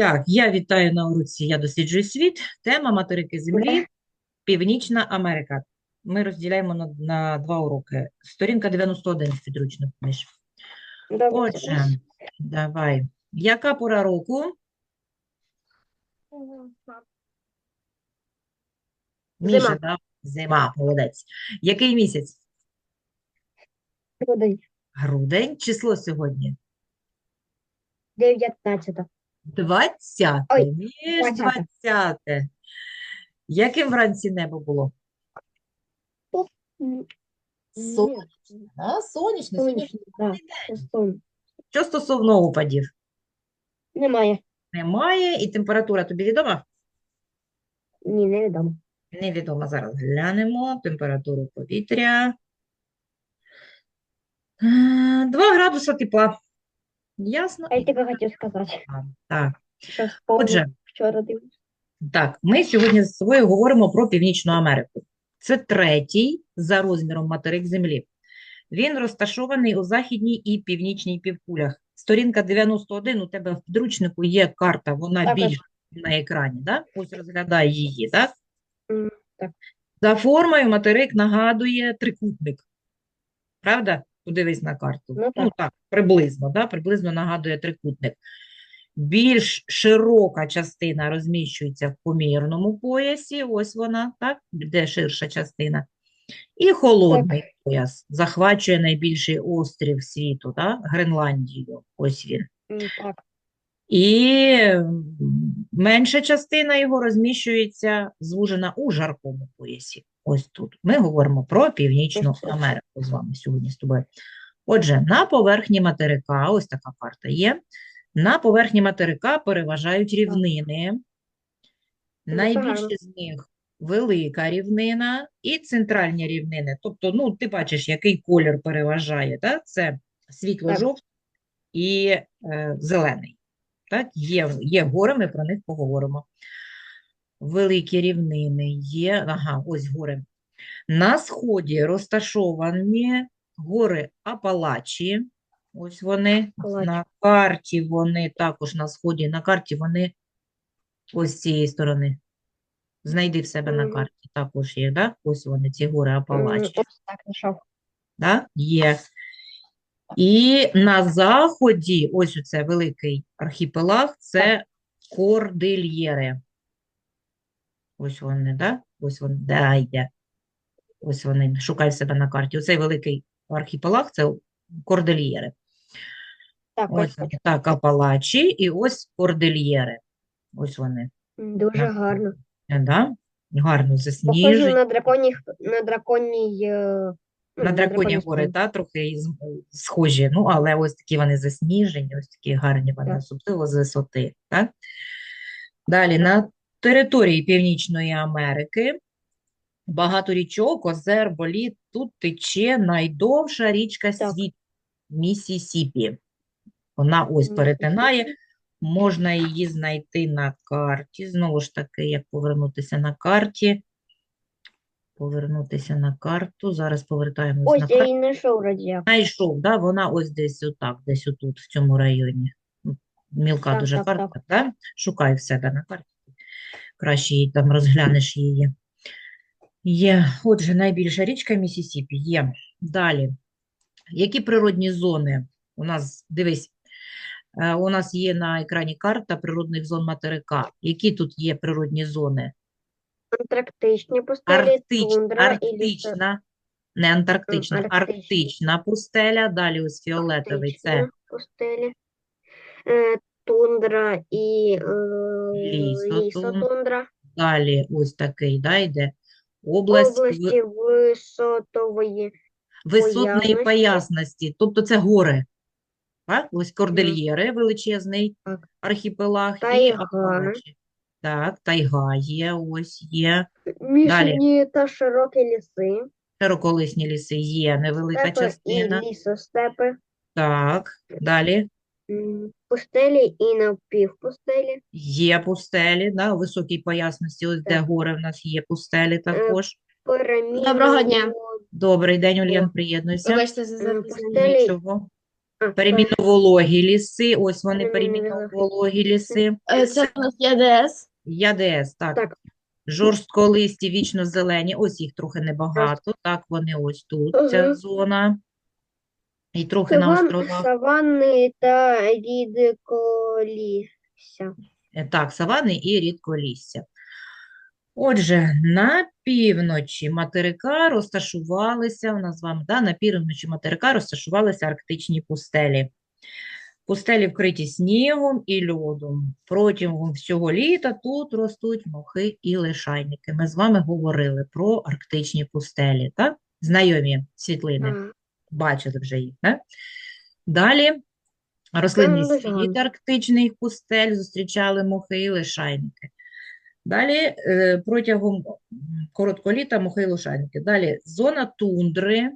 Так, я вітаю на уроці «Я досліджую світ». Тема материки Землі – Північна Америка. Ми розділяємо на, на два уроки. Сторінка 91 в підручнику. Миш. Отже, давай. Яка пора року? Міша, Зима. да? Зима, молодець. Який місяць? Грудень. Грудень. Число сьогодні? 19. 20. Ой, Між 20. 20. Яким вранці небо було? Сонячне. А, сонячне. Сонячне, Що стосовно опадів? Немає. Немає, і температура тобі відома? Ні, невідомо. Невідома. Зараз глянемо температуру повітря. 2 градуси тепла. Ясно? А я тебе хотів сказати, Так. що вспомнив Отже, вчора дивився. так, ми сьогодні з тобою говоримо про Північну Америку. Це третій за розміром материк Землі. Він розташований у західній і північній півкулях. Сторінка 91 у тебе в підручнику є карта, вона Так, більш на екрані, да? Ось розглядай її, так? Так. За формою материк нагадує трикутник. Правда? Подивись на карту. Ну, Ну, так, приблизно, да? Приблизно нагадує трикутник. Більш широка частина розміщується в помірному поясі, ось вона, так, де ширша частина. І холодний пояс захвачує найбільший острів світу, так, Гренландію, ось він. Так. І менша частина його розміщується, звужена у жаркому поясі. Ось тут. Ми говоримо про Північну Америку з вами сьогодні з тобою. Отже, на поверхні материка, ось така карта є. На поверхні материка переважають рівнини. Найбільші гарно. з них велика рівнина і центральні рівнини. Тобто, ну, ти бачиш, який колір переважає, так? Це світло-жовтий і е, зелений. Так? Є, є гори, ми про них поговоримо. Великі рівнини є. Ага, ось гори. На сході розташовані гори Апалачі. Ось вони. Апалачі. На карті вони також на сході. На карті вони ось з цієї сторони. Знайди в себе на карті. Також є, да? Ось вони, ці гори Апалачі. Да? Є. І на заході, ось оце великий архіпелаг, це Кордильєри. Ось вони, да? Ось вони, да, йде. Ось вони, шукай себе на карті. Оцей великий архіпелаг, це Кордильєри. Так, Ось ось. так, Апалачі і ось Кордильєри. Ось вони. Дуже Так. гарно. Да? Гарно Похоже засніжені. на драконій, на драконій, е, ну, На драконі гори, та, трохи схожі, ну, але ось такі вони засніжені, ось такі гарні вони, особливо з висоти, так? Далі, на території Північної Америки багато річок, озер, боліт, тут тече найдовша річка Так. світу – Міссісіпі. Вона ось перетинає, можна її знайти на карті, знову ж таки, як повернутися на карті, повернутися на карту, зараз повертаємось на Ось я її знайшов вроді. Знайшов, да? Вона ось десь отак, десь отут, в цьому районі. Мілка Так, дуже так, карта, да? Шукай в себе на карті. Краще її там розглянеш її. Є, отже, найбільша річка Місісіпі є. Далі. Які природні зони? У нас, дивись, е, у нас є на екрані карта природних зон материка. Які тут є природні зони? Антарктичні пустелі, Арктич, тундра і арктична, не антарктична, арктична. арктична пустеля, далі ось фіолетовий, це пустелі, е, тундра і е, Лісотун- лісотундра, далі ось такий, да, йде область ви- області висотової, висотної поясності. поясності, тобто це гори. Так? Ось Кордильєри, величезний Так. архіпелаг і Тайга. Апалачі. Так, тайга є, ось є. мішані та широкі ліси, Широколисні ліси є, невелика степи і частина. лісостепи, Так, далі. м, пустелі і напівпустелі, Є пустелі, да, у високій поясності, ось де гори в нас є пустелі також. пираміди, Доброго дня. Добрий день, Ульян, приєднуйся. Вибачте за пустелі Нічого. А, Переміновологі ліси, ось вони Переміновологі. переміновологі ліси. Е, Це у нас ЯДС. ЯДС, так. Так. Жорстколисті, вічно зелені, ось їх трохи небагато, так, вони ось тут, ця зона. І трохи на Саван, островах. саванни та рідколісся. Е, Так, савани і рідколісся. Отже, на півночі материка розташувалися, у нас з вами, да, на півночі материка розташувалися арктичні пустелі. Пустелі вкриті снігом і льодом. Протягом всього літа тут ростуть мохи і лишайники. Ми з вами говорили про арктичні пустелі, так? Знайомі світлини. А, Бачили вже їх, не? Далі рослинний світ гарно. арктичних пустель зустрічали мохи і лишайники. Далі е, протягом м, короткого літа мохи і лишайники. Далі зона тундри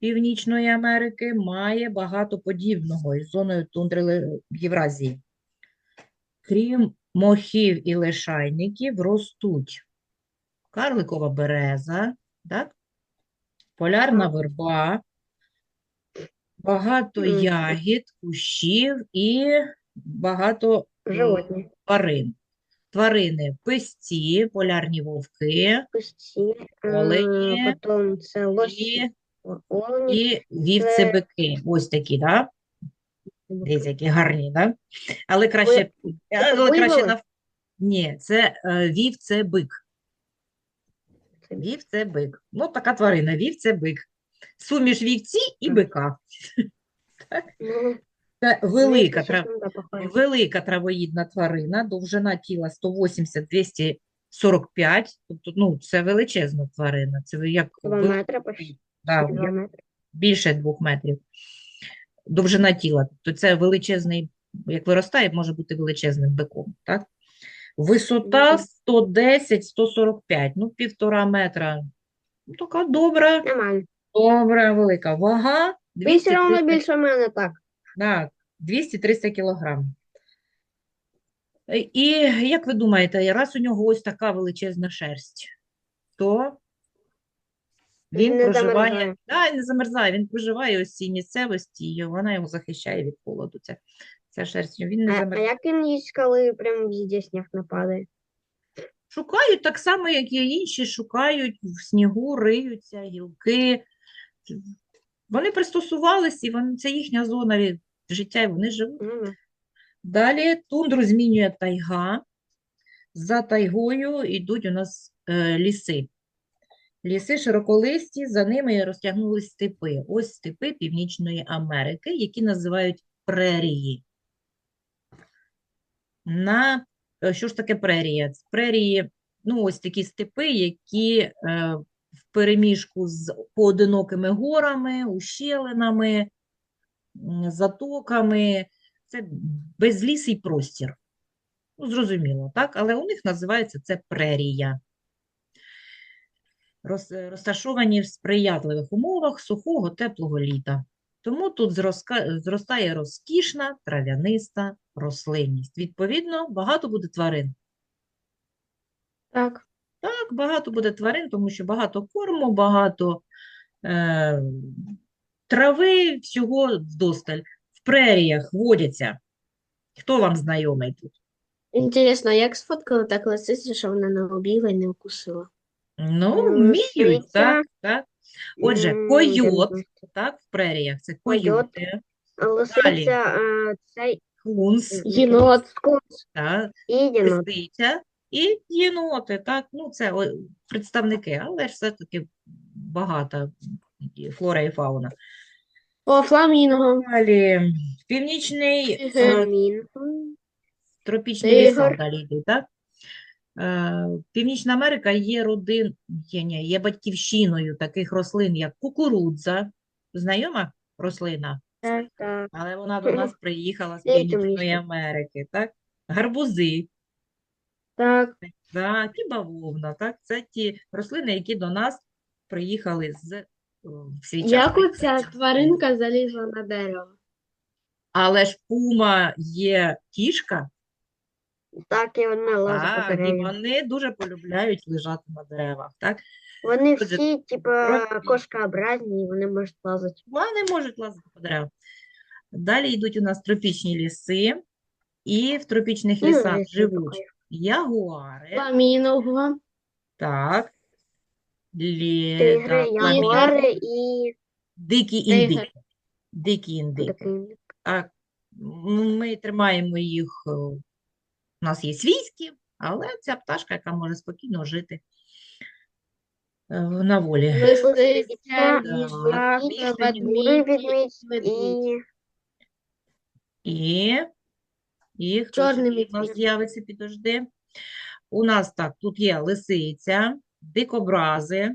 Північної Америки має багато подібного із зоною тундри Євразії. Крім мохів і лишайників, ростуть карликова береза, так? полярна верба, багато Мгм. ягід, кущів і багато животні. тварин. Тварини песці, полярні вовки Пусті. Олені Потім це лосі. і, Олені. і вівцебики. Ось такі, да? Дивіться, які гарні, да? Але краще, але краще буйволи? нав... Ні, це е, вівцебик. Це Вівцебик. Ну, така тварина, вівцебик. Суміш вівці і бика. Ну, Це велика, трав... велика травоїдна тварина, довжина тіла 180-245, тобто, ну, це величезна тварина, це як Два вели- метри да, Два як метри. більше двох метрів. Довжина тіла, тобто це величезний, як виростає, може бути величезним биком, так? Висота 110-145, ну, півтора метра. Ну, така добра, Нормально. Добра, велика. Вага Він все одно 200-300 більше мене так. Так, 200-300 кілограм. І як ви думаєте, раз у нього ось така величезна шерсть, то він Не проживає, замерзає. да, не замерзає, він проживає ось цій місцевості, і вона його захищає від холоду. Ця, ця шерсть, він не А, а як він їсть, коли прям везде сніг нападає? Шукають так само, як і інші, шукають в снігу, риються, гілки. Вони пристосувалися, і вони, це їхня зона від життя, і вони живуть. Да. Далі тундру змінює тайга. За тайгою йдуть у нас е, ліси. Ліси широколисті, за ними розтягнулись степи. Ось степи Північної Америки, які називають прерії. На, е, що ж таке прерія? Прерії, ну ось такі степи, які е, в переміжку з поодинокими горами, ущелинами, затоками. Це безлісий простір. Ну, зрозуміло, так? Але у них називається це прерія. Роз- розташовані в сприятливих умовах сухого, теплого літа. Тому тут зроска- зростає розкішна трав'яниста рослинність. Відповідно, багато буде тварин. Так. Так, багато буде тварин, тому що багато корму, багато е, трави, всього вдосталь. В преріях водяться. Хто вам знайомий тут? Інтересно, як сфоткали так лисицю, що вона не убігла і не вкусила? Ну, М, вміють, так, так. Отже, койот, так, в преріях це Койот. койоти, А Лисиця, е, цей Єнот. скунс так, і єнот. лисиця і єноти, так, ну це представники, але ж все-таки багата флора і фауна. О, фламінго. Далі, північний е, Тигр. Амін. ліса далі йдуть, так? Е, Північна Америка є родин, є, ні, є батьківщиною таких рослин, як кукурудза. Знайома рослина? Так, так. Але вона до нас приїхала з Північної. Америки, так? Гарбузи, Так, так, і бавовна, так? Це ті рослини, які до нас приїхали з е, час. Як оця тваринка залізла на дерево? Але ж пума є кішка, так, і вона лазить по так, і вони дуже полюбляють лежати на деревах, так? Вони Отже, всі, типа, трохи- кошкообразні, і вони можуть лазити. Вони можуть лазити по деревах. Далі йдуть у нас тропічні ліси, і в тропічних Ну, лісах ліси живуть. Ягуари, Фламінго. так, лі, Тигри, фламінго, ягуари і дикі Тигри. індики. Дикі індики. А м, ми тримаємо їх, е, у нас є свійські, але ця пташка, яка може спокійно жити е, на волі. Лисиця, Так, Бурий ведмідь, ведмідь ведмідь. і І, і хто у нас з'явиться, підожди. У нас так, тут є лисиця, дикобрази,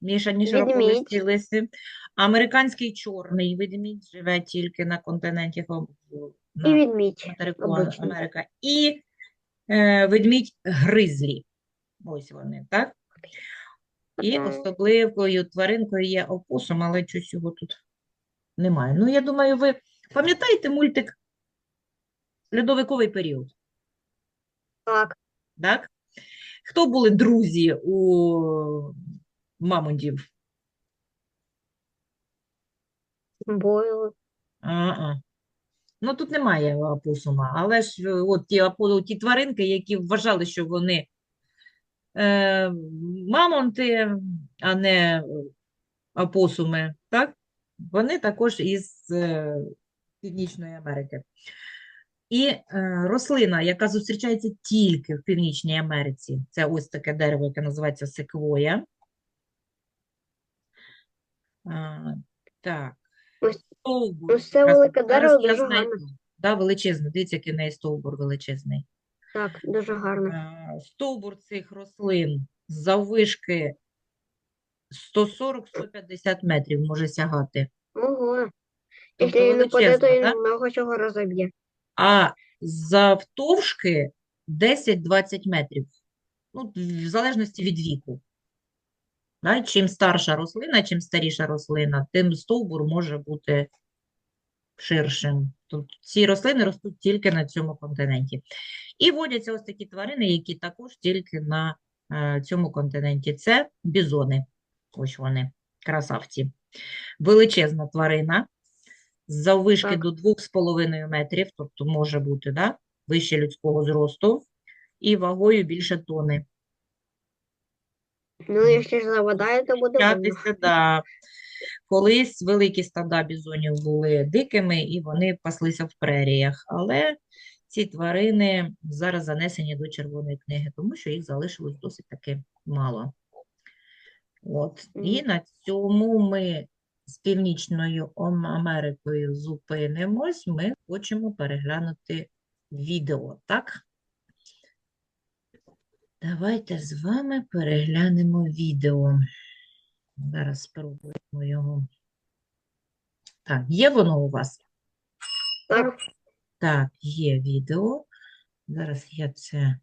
мішані широколисті лиси, американський чорний ведмідь живе тільки на континенті і на материку обичний. Америка, і е, ведмідь гризлі. Ось вони, так? І особливою тваринкою є опусом, але щось його тут немає. Ну, я думаю, ви пам'ятаєте мультик «Льодовиковий період», Так, так? Хто були друзі у мамонтів? бойли. А-а. Ну, тут немає опусума, але ж е, от ті, апо- ті тваринки, які вважали, що вони е, мамонти, а не е, опосуми, так? Вони також із е, Північної Америки. І е, рослина, яка зустрічається тільки в Північній Америці, це ось таке дерево, яке називається секвоя. Так. Ось- це велике дерево дуже гарне. Да, величезне. Дивіться, який в неї стовбур величезний. Так, дуже гарно. Стовбур цих рослин заввишки 140-150 метрів може сягати. Ого. Тобто Якщо він упаде, то величезно, він много чого розоб'є. А завтовшки 10-20 метрів. Ну, в залежності від віку. Да? Чим старша рослина, чим старіша рослина, тим стовбур може бути ширшим. Тобто ці рослини ростуть тільки на цьому континенті. І водяться ось такі тварини, які також тільки на е, цьому континенті. Це бізони. Ось вони, красавці. Величезна тварина, заввишки Так. до 2,5 метрів, тобто може бути да, вище людського зросту, і вагою більше тони. Ну, якщо ж завадає, то буде. Вчатися, да. Колись великі стада бізонів були дикими, і вони паслися в преріях, але ці тварини зараз занесені до Червоної книги, тому що їх залишилось досить таки мало. От. І на цьому ми з Північною Америкою зупинимось. Ми хочемо переглянути відео, так? Давайте з вами переглянемо відео. Зараз спробуємо його. Так, є воно у вас? Так, Так, є відео. Зараз я це